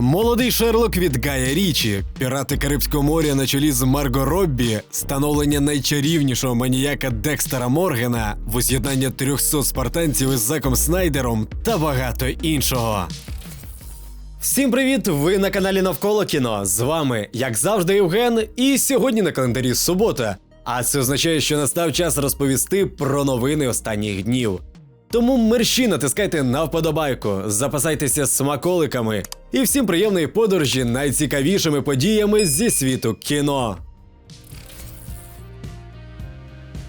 Молодий Шерлок від Гая Річі, пірати Карибського моря на чолі з Марго Роббі, становлення найчарівнішого маніяка Декстера Моргена, воз'єднання 300 спартанців із Заком Снайдером та багато іншого. Всім привіт! Ви на каналі Навколо кіно. З вами, як завжди, Євген, і сьогодні на календарі субота. А це означає, що настав час розповісти про новини останніх днів. Тому мерщі натискайте на вподобайку, запасайтеся смаколиками і всім приємної подорожі найцікавішими подіями зі світу кіно.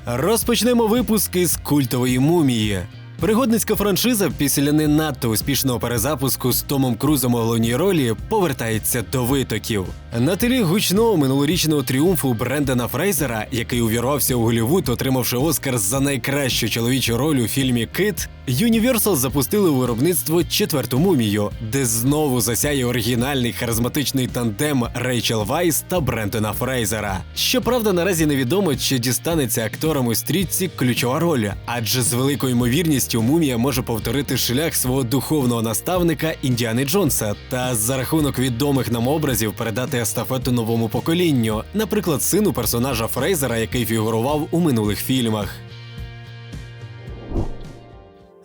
Розпочнемо випуск із культової мумії. Пригодницька франшиза після не надто успішного перезапуску з Томом Крузом у головній ролі повертається до витоків. На тлі гучного минулорічного тріумфу Брендана Фрейзера, який увірвався у Голлівуд, отримавши Оскар за найкращу чоловічу роль у фільмі Кит, Universal запустили у виробництво четверту мумію, де знову засяє оригінальний харизматичний тандем Рейчел Вайс та Брендана Фрейзера. Щоправда, наразі невідомо, чи дістанеться акторам у стрічці ключова роль, адже з великою ймовірністю мумія може повторити шлях свого духовного наставника Індіани Джонса та за рахунок відомих нам образів передати естафету новому поколінню, наприклад, сину персонажа Фрейзера, який фігурував у минулих фільмах.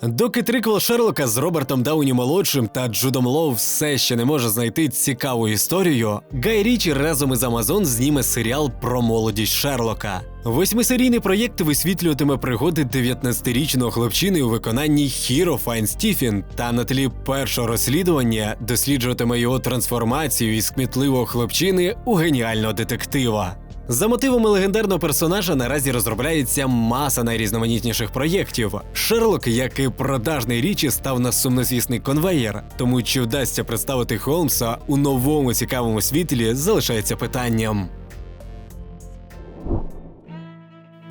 Доки триквел Шерлока з Робертом Дауні молодшим та Джудом Лоу все ще не може знайти цікаву історію, Гай Річі разом із Амазон зніме серіал про молодість Шерлока. Восьмисерійний проєкт висвітлюватиме пригоди 19-річного хлопчини у виконанні Хіро Файн Стіфін та на тлі першого розслідування досліджуватиме його трансформацію із кмітливого хлопчини у геніального детектива. За мотивами легендарного персонажа наразі розробляється маса найрізноманітніших проєктів. Шерлок, як і продажний річі, став на сумнозвісний конвеєр. Тому чи вдасться представити Холмса у новому цікавому світлі, залишається питанням.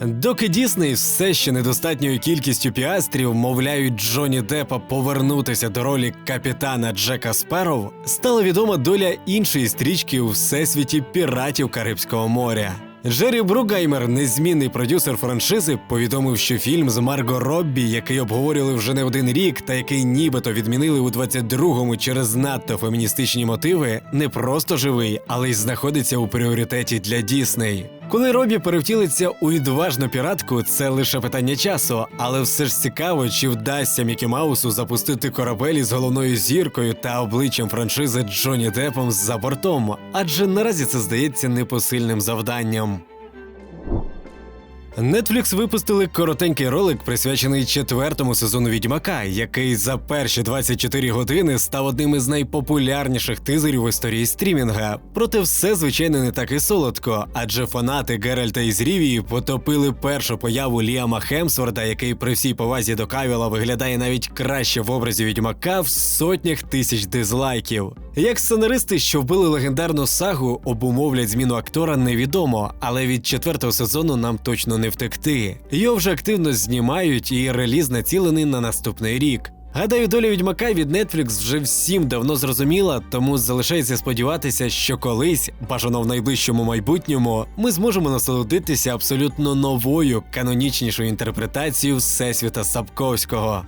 Доки Дісней все ще недостатньою кількістю піастрів мовляють Джоні Деппа повернутися до ролі капітана Джека Сперов, стала відома доля іншої стрічки у всесвіті піратів Карибського моря. Джері Бругаймер, незмінний продюсер франшизи, повідомив, що фільм з Марго Роббі, який обговорювали вже не один рік, та який нібито відмінили у 22-му через надто феміністичні мотиви, не просто живий, але й знаходиться у пріоритеті для Дісней. Коли Робі перевтілиться у відважну піратку, це лише питання часу, але все ж цікаво, чи вдасться Мікі Маусу запустити корабель із головною зіркою та обличчям франшизи Джоні Деппом за бортом, адже наразі це здається непосильним завданням. Netflix випустили коротенький ролик, присвячений четвертому сезону Відьмака, який за перші 24 години став одним із найпопулярніших тизерів в історії стрімінга. Проте все звичайно не так і солодко, адже фанати Геральта із Рівії потопили першу появу Ліама Хемсворда, який при всій повазі до Кавіла виглядає навіть краще в образі відьмака в сотнях тисяч дизлайків. Як сценаристи, що вбили легендарну сагу, обумовлять зміну актора, невідомо, але від четвертого сезону нам точно не втекти. Його вже активно знімають, і реліз націлений на наступний рік. Гадаю, доля відьмака від Netflix вже всім давно зрозуміла, тому залишається сподіватися, що колись, бажано в найближчому майбутньому, ми зможемо насолодитися абсолютно новою канонічнішою інтерпретацією всесвіта Сапковського.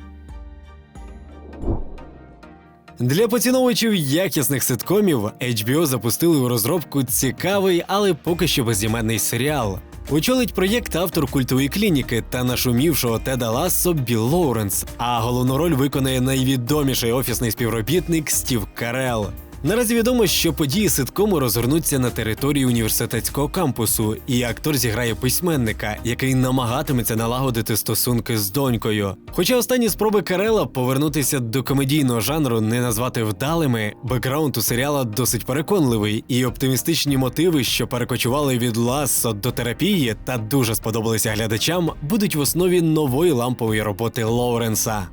Для поціновувачів якісних ситкомів HBO запустили у розробку цікавий, але поки що безіменний серіал. Очолить проєкт автор культової клініки та нашумівшого Теда Лассо Білл Лоуренс, а головну роль виконає найвідоміший офісний співробітник Стів Карел. Наразі відомо, що події ситкому розгорнуться на території університетського кампусу, і актор зіграє письменника, який намагатиметься налагодити стосунки з донькою. Хоча останні спроби Карела повернутися до комедійного жанру не назвати вдалими, бекграунд у серіала досить переконливий, і оптимістичні мотиви, що перекочували від Лассо до терапії та дуже сподобалися глядачам, будуть в основі нової лампової роботи Лоуренса.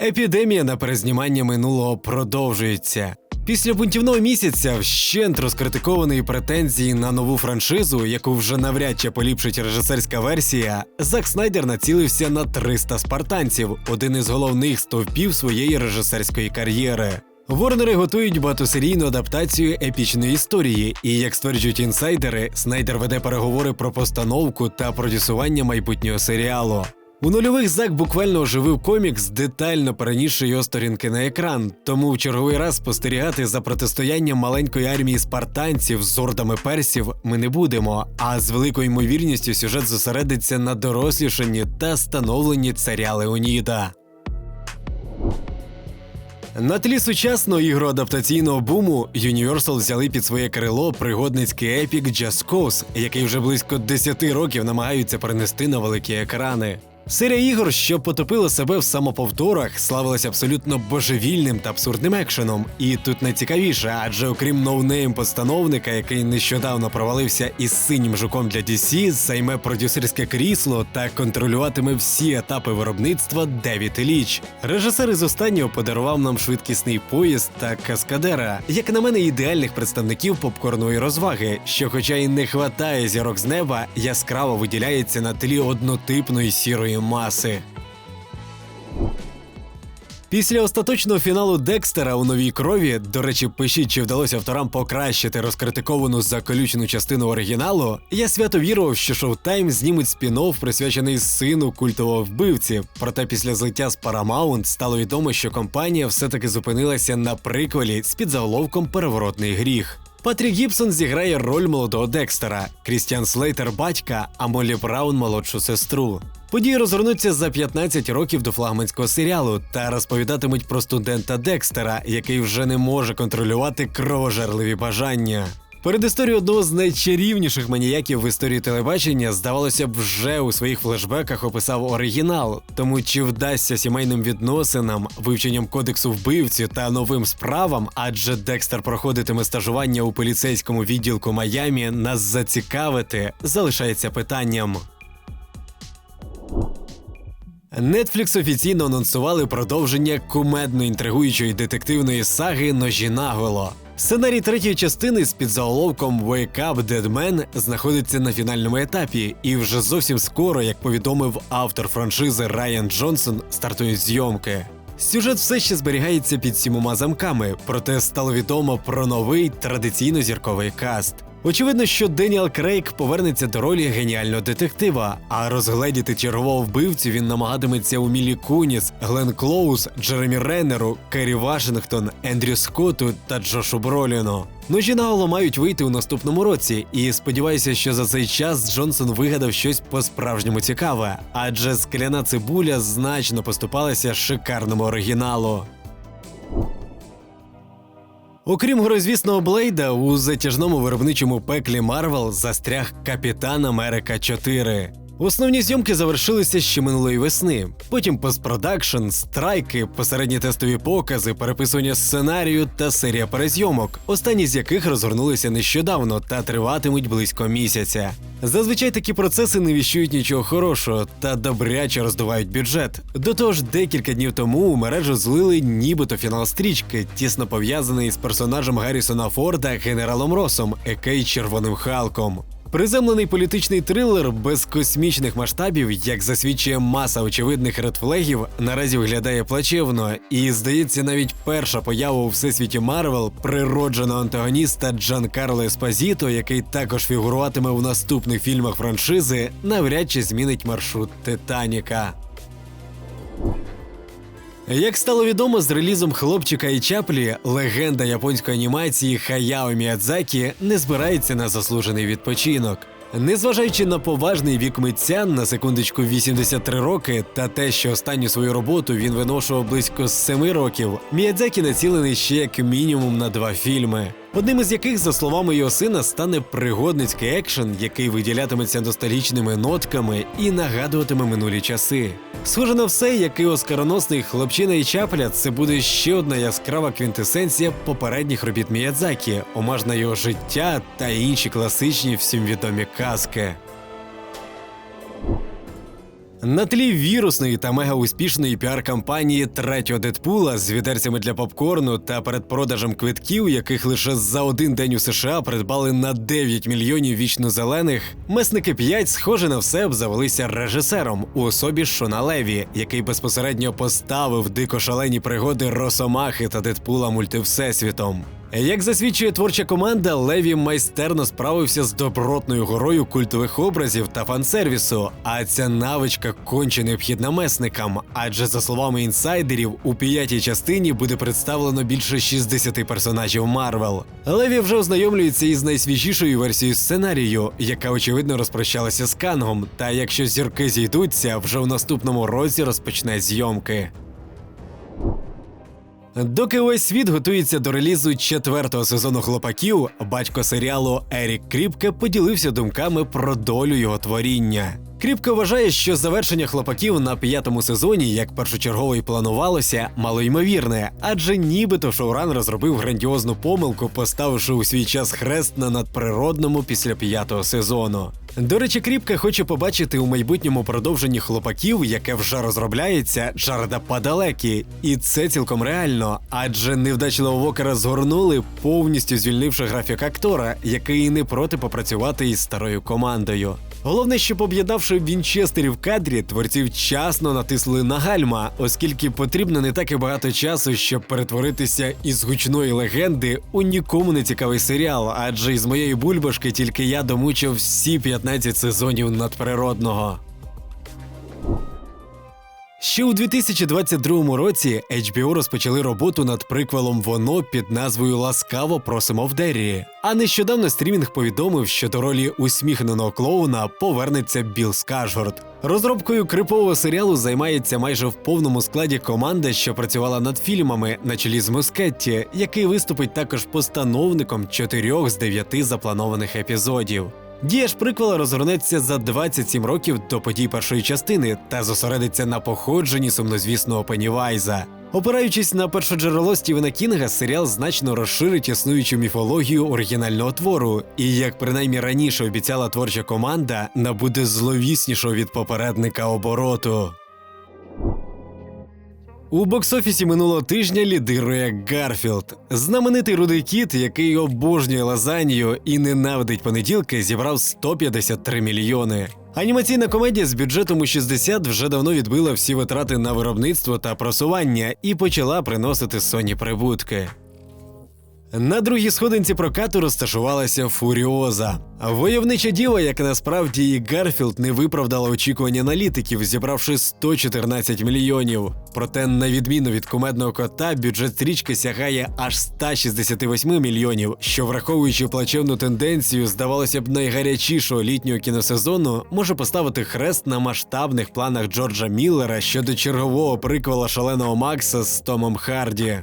Епідемія на перезнімання минулого продовжується. Після бунтівного місяця вщент розкритикованої претензії на нову франшизу, яку вже навряд чи поліпшить режисерська версія, Зак Снайдер націлився на 300 спартанців, один із головних стовпів своєї режисерської кар'єри. Ворнери готують багатосерійну адаптацію епічної історії, і як стверджують інсайдери, Снайдер веде переговори про постановку та продюсування майбутнього серіалу. У нульових Зак буквально оживив комікс, детально перенісши його сторінки на екран. Тому в черговий раз спостерігати за протистоянням маленької армії спартанців з ордами персів ми не будемо. А з великою ймовірністю сюжет зосередиться на дорослішанні та становленні царя Леоніда. На тлі сучасного ігроадаптаційного буму Universal взяли під своє крило пригодницький епік Just Cause, який вже близько 10 років намагаються перенести на великі екрани. Серія ігор, що потопила себе в самоповторах, славилася абсолютно божевільним та абсурдним екшеном. І тут найцікавіше, адже окрім ноунейм постановника, який нещодавно провалився із синім жуком для DC, займе продюсерське крісло та контролюватиме всі етапи виробництва Девід Ліч. Режисер із останнього подарував нам швидкісний поїзд та каскадера, як на мене, ідеальних представників попкорної розваги, що, хоча й не хватає зірок з неба, яскраво виділяється на тлі однотипної сірої маси. Після остаточного фіналу Декстера у новій крові, до речі, пишіть, чи вдалося авторам покращити розкритиковану заколючену частину оригіналу. Я свято вірував, що Showtime знімуть спін-офф, присвячений сину культового вбивці. Проте після злиття з Paramount стало відомо, що компанія все-таки зупинилася на приквелі з підзаголовком Переворотний гріх. Патрік Гібсон зіграє роль молодого Декстера, Крістіан Слейтер батька, а Моллі Браун молодшу сестру. Події розгорнуться за 15 років до флагманського серіалу та розповідатимуть про студента Декстера, який вже не може контролювати кровожерливі бажання. Перед історією одного з найчарівніших маніяків в історії телебачення, здавалося б, вже у своїх флешбеках описав оригінал. Тому чи вдасться сімейним відносинам, вивченням кодексу вбивці та новим справам, адже Декстер проходитиме стажування у поліцейському відділку Майамі, нас зацікавити, залишається питанням. Netflix офіційно анонсували продовження кумедно інтригуючої детективної саги Ножі наголо. Сценарій третьої частини з підзаголовком «Wake up, Dead Man» знаходиться на фінальному етапі, і вже зовсім скоро, як повідомив автор франшизи Райан Джонсон, стартують зйомки. Сюжет все ще зберігається під сімома замками, проте стало відомо про новий традиційно зірковий каст. Очевидно, що Деніел Крейг повернеться до ролі геніального детектива, а розгледіти чергового вбивцю він намагатиметься у Мілі Куніс, Глен Клоус, Джеремі Реннеру, Керрі Вашингтон, Ендрю Скотту та Джошу Броліну. Ножі наголо мають вийти у наступному році, і сподіваюся, що за цей час Джонсон вигадав щось по-справжньому цікаве, адже скляна цибуля значно поступалася шикарному оригіналу. Окрім горозвісного Блейда, у затяжному виробничому пеклі Марвел застряг Капітан Америка 4. Основні зйомки завершилися ще минулої весни. Потім постпродакшн, страйки, посередні тестові покази, переписування сценарію та серія перезйомок, останні з яких розгорнулися нещодавно та триватимуть близько місяця. Зазвичай такі процеси не віщують нічого хорошого та добряче роздувають бюджет. До того ж, декілька днів тому у мережу злили нібито фінал стрічки, тісно пов'язаний з персонажем Гаррісона Форда генералом Росом, екей Червоним Халком. Приземлений політичний трилер без космічних масштабів, як засвідчує маса очевидних редфлегів, наразі виглядає плачевно, і здається, навіть перша поява у всесвіті Марвел природженого антагоніста Джан Карло Еспазіто, який також фігуруватиме у наступних фільмах франшизи, навряд чи змінить маршрут Титаніка. Як стало відомо з релізом хлопчика і чаплі, легенда японської анімації Хаяо Міядзакі не збирається на заслужений відпочинок. Незважаючи на поважний вік митця на секундочку 83 роки, та те, що останню свою роботу він виношував близько 7 років, Міядзакі націлений ще як мінімум на два фільми. Одним із яких, за словами його сина, стане пригодницький екшен, який виділятиметься ностальгічними нотками і нагадуватиме минулі часи. Схоже на все, який оскароносний хлопчина і чапля, це буде ще одна яскрава квінтесенція попередніх робіт Міядзакі, омаж на його життя та інші класичні всім відомі казки. На тлі вірусної та мегауспішної піар-кампанії третього Дедпула з відерцями для попкорну та передпродажем квитків, яких лише за один день у США придбали на 9 мільйонів вічно зелених, месники 5, схоже на все, обзавелися режисером у особі Шона Леві, який безпосередньо поставив дико шалені пригоди Росомахи та Дедпула мультивсесвітом. Як засвідчує творча команда, Леві майстерно справився з добротною горою культових образів та фансервісу. А ця навичка конче необхідна месникам. Адже за словами інсайдерів, у п'ятій частині буде представлено більше 60 персонажів Марвел. Леві вже ознайомлюється із найсвіжішою версією сценарію, яка очевидно розпрощалася з Кангом. Та якщо зірки зійдуться, вже в наступному році розпочне зйомки. Доки ось світ готується до релізу четвертого сезону хлопаків, батько серіалу Ерік Кріпке поділився думками про долю його творіння. Кріпке вважає, що завершення хлопаків на п'ятому сезоні, як першочергово й планувалося, малоймовірне, адже нібито шоуранер зробив грандіозну помилку, поставивши у свій час хрест на надприродному після п'ятого сезону. До речі, Кріпка хоче побачити у майбутньому продовженні хлопаків, яке вже розробляється, Джареда Падалекі. І це цілком реально, адже невдачного Вокера згорнули, повністю звільнивши графік актора, який не проти попрацювати із старою командою. Головне, щоб об'єднавши Вінчестері в кадрі, творці вчасно натисли на гальма, оскільки потрібно не так і багато часу, щоб перетворитися із гучної легенди у нікому не цікавий серіал, адже із моєї бульбашки тільки я домучив всі 15 сезонів надприродного. Ще у 2022 році HBO розпочали роботу над приквелом Воно під назвою Ласкаво просимо в Деррі. А нещодавно стрімінг повідомив, що до ролі усміхненого клоуна повернеться Білл Скажгорд. Розробкою крипового серіалу займається майже в повному складі команда, що працювала над фільмами на чолі з Мускетті, який виступить також постановником чотирьох з дев'яти запланованих епізодів. Дія ж приквела розгорнеться за 27 років до подій першої частини та зосередиться на походженні сумнозвісного Пеннівайза. Опираючись на першоджерело Стівена Кінга, серіал значно розширить існуючу міфологію оригінального твору, і як принаймні раніше обіцяла творча команда, набуде зловіснішого від попередника обороту. У бокс-офісі минулого тижня лідирує Гарфілд. Знаменитий рудий кіт, який обожнює лазанью і ненавидить понеділки, зібрав 153 мільйони. Анімаційна комедія з бюджетом у 60 вже давно відбила всі витрати на виробництво та просування і почала приносити соні прибутки. На другій сходинці прокату розташувалася Фуріоза. Войовнича діва, як насправді і Гарфілд не виправдала очікування аналітиків, зібравши 114 мільйонів. Проте, на відміну від кумедного кота, бюджет стрічки сягає аж 168 мільйонів, що, враховуючи плачевну тенденцію, здавалося б, найгарячішого літнього кіносезону, може поставити хрест на масштабних планах Джорджа Міллера щодо чергового приквела шаленого Макса з Томом Харді.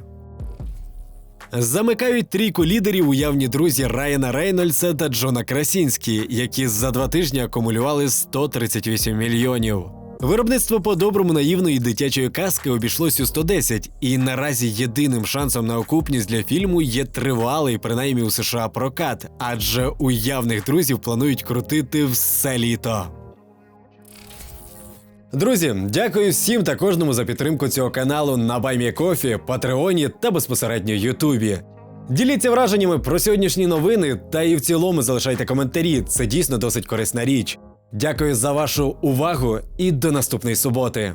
Замикають трійку лідерів уявні друзі Райана Рейнольдса та Джона Красінські, які за два тижні акумулювали 138 мільйонів. Виробництво по-доброму наївної дитячої казки обійшлось у 110, і наразі єдиним шансом на окупність для фільму є тривалий, принаймні у США, прокат, адже уявних друзів планують крутити все літо. Друзі, дякую всім та кожному за підтримку цього каналу на Баймі Патреоні та безпосередньо Ютубі. Діліться враженнями про сьогоднішні новини та і в цілому залишайте коментарі. Це дійсно досить корисна річ. Дякую за вашу увагу і до наступної суботи.